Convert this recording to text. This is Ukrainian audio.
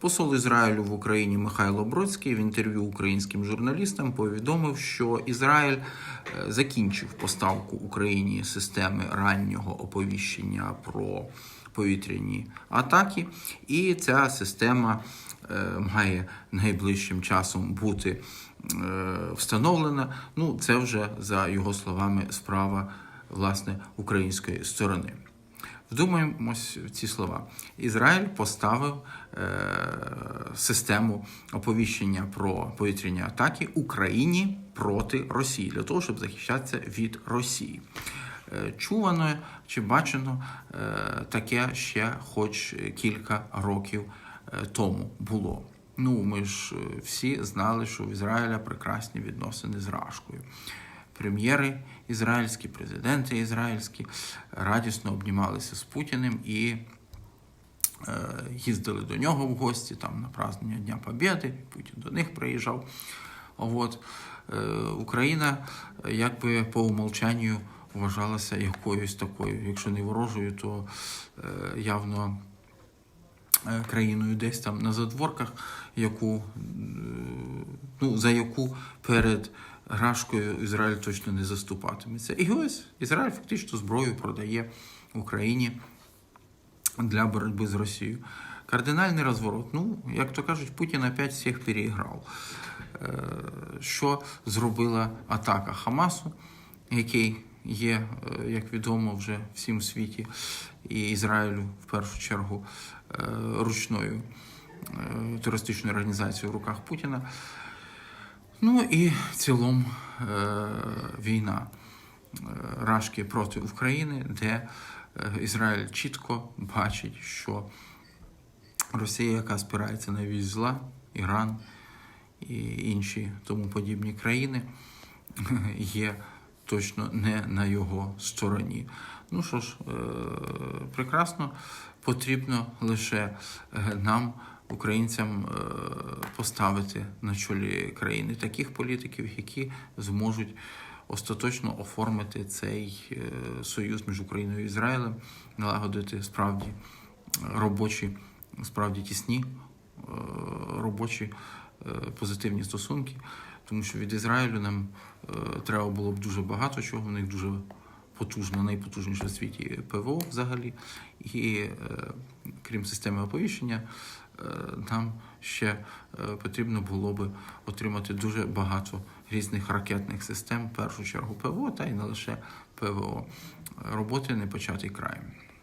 Посол Ізраїлю в Україні Михайло Бродський в інтерв'ю українським журналістам повідомив, що Ізраїль е, закінчив поставку Україні системи раннього оповіщення про повітряні атаки, і ця система е, має найближчим часом бути е, встановлена. Ну, це вже за його словами справа власне української сторони. Вдумаємось в ці слова. Ізраїль поставив е, систему оповіщення про повітряні атаки Україні проти Росії для того, щоб захищатися від Росії. Е, Чувано чи бачено е, таке ще хоч кілька років е, тому було. Ну, ми ж всі знали, що в Ізраїля прекрасні відносини з Рашкою прем'єри ізраїльські, президенти ізраїльські радісно обнімалися з Путіним і е, їздили до нього в гості там на празднення Дня Побєди. Путін до них приїжджав. От. Е, Україна е, якби по умолчанню вважалася якоюсь такою, якщо не ворожою, то явно країною десь там на задворках, яку, ну, за яку перед Рашкою Ізраїль точно не заступатиметься. І ось Ізраїль фактично зброю продає Україні для боротьби з Росією. Кардинальний розворот. Ну, як то кажуть, Путін опять всіх переіграв. Е, Що зробила атака Хамасу, який є, е, як відомо, вже всім світі, і Ізраїлю в першу чергу е, ручною терористичною організацією в руках Путіна. Ну і в цілому е, війна е, Рашки проти України, де е, Ізраїль чітко бачить, що Росія, яка спирається на вісь зла, Іран і інші тому подібні країни, є точно не на його стороні. Ну що ж, е, прекрасно, потрібно лише е, нам, українцям, е, поставити на чолі країни таких політиків, які зможуть остаточно оформити цей е, союз між Україною і Ізраїлем, налагодити справді робочі, справді тісні е, робочі позитивні стосунки, тому що від Ізраїлю нам треба було б дуже багато чого. У них дуже потужно, найпотужніше в світі ПВО взагалі. І крім системи оповіщення, нам ще е, потрібно було би отримати дуже багато різних ракетних систем, в першу чергу ПВО, та й не лише ПВО. Роботи не початий краєм.